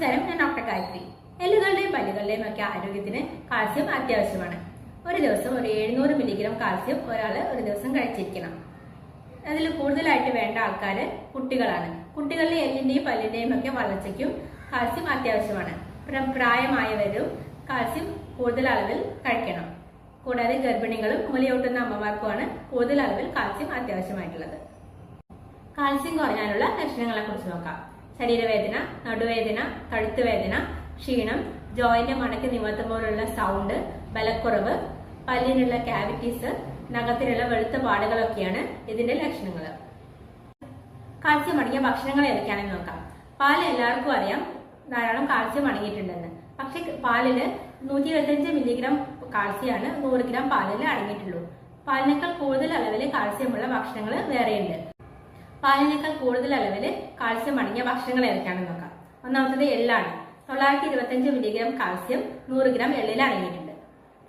നമസ്കാരം ഞാൻ ഡോക്ടർ ഗായത്രി. എല്ലുകളുടെയും പല്ലുകളുടെയും ഒക്കെ ആരോഗ്യത്തിന് കാൽസ്യം അത്യാവശ്യമാണ്. ഒരു ദിവസം ഒരു എഴുന്നൂറ് മില്ലിഗ്രാം കാൽസ്യം ഒരാൾ ഒരു ദിവസം കഴിച്ചിരിക്കണം. അതിൽ കൂടുതലായിട്ട് വേണ്ട ആൾക്കാർ കുട്ടികളാണ്. കുട്ടികളിലെ എല്ലിന്റെയും പല്ലിന്റെയും ഒക്കെ വളർച്ചയ്ക്കും കാൽസ്യം അത്യാവശ്യമാണ്. പ്രായമായവരും കാൽസ്യം കൂടുതൽ അളവിൽ കഴിക്കണം. കൂടാതെ ഗർഭിണികളും മുലയൂട്ടുന്ന അമ്മമാർക്കുമാണ് കൂടുതൽ അളവിൽ കാൽസ്യം അത്യാവശ്യമായിട്ടുള്ളത്. കാൽസ്യം കുറയാനുള്ള ലക്ഷണങ്ങളെ കുറിച്ച് നോക്കാം. ശരീരവേദന നടുവേദന കഴുത്തുവേദന ക്ഷീണം ജോയിന്റ് മടക്കി നിവർത്തുമ്പോഴുള്ള സൗണ്ട് ബലക്കുറവ് പല്ലിനുള്ള കാവിറ്റീസ് നഖത്തിലുള്ള വെളുത്ത പാടുകളൊക്കെയാണ് ഇതിന്റെ ലക്ഷണങ്ങൾ. കാൽസ്യം അടങ്ങിയ ഭക്ഷണങ്ങൾ ഏതൊക്കെയാണെന്ന് നോക്കാം. പാൽ എല്ലാവർക്കും അറിയാം. ധാരാളം കാൽസ്യം അടങ്ങിയിട്ടുണ്ടെന്ന്. പക്ഷെ പാലിൽ നൂറ്റി ഇരുപത്തിയഞ്ച് മില്ലിഗ്രാം കാൽസ്യമാണ് നൂറ് ഗ്രാം പാലിൽ അടങ്ങിയിട്ടുള്ളൂ. പാലിനേക്കാൾ കൂടുതൽ അളവിൽ കാൽസ്യമുള്ള ഭക്ഷണങ്ങൾ വേറെയുണ്ട്. പാലിനേക്കാൾ കൂടുതൽ അളവിൽ കാൽസ്യം അടങ്ങിയ ഭക്ഷണങ്ങൾ ഏതൊക്കെയാണെന്ന് നോക്കാം. ഒന്നാമത്തത് എള്ളാണ്. തൊള്ളായിരത്തി ഇരുപത്തിയഞ്ച് മില്ലിഗ്രാം കാൽസ്യം നൂറ് ഗ്രാം എള്ളിൽ അടങ്ങിയിട്ടുണ്ട്.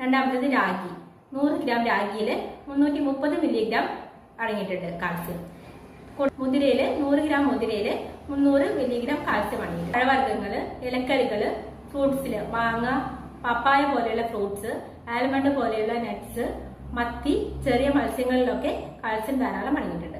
രണ്ടാമത്തത് രാഗി. നൂറ് ഗ്രാം രാഗിയിൽ മുന്നൂറ്റി മുപ്പത് മില്ലിഗ്രാം അടങ്ങിയിട്ടുണ്ട് കാൽസ്യം. മുതിരയിൽ നൂറ് ഗ്രാം മുതിരയിൽ മുന്നൂറ് മില്ലിഗ്രാം കാൽസ്യം അടങ്ങിയിട്ടുണ്ട്. പഴവർഗങ്ങൾ ഇലക്കറികൾ ഫ്രൂട്ട്സിൽ മാങ്ങ പപ്പായ പോലെയുള്ള ഫ്രൂട്ട്സ് ആൽമണ്ട് പോലെയുള്ള നട്ട്സ് മത്തി ചെറിയ മത്സ്യങ്ങളിലൊക്കെ കാൽസ്യം ധാരാളം അടങ്ങിയിട്ടുണ്ട്.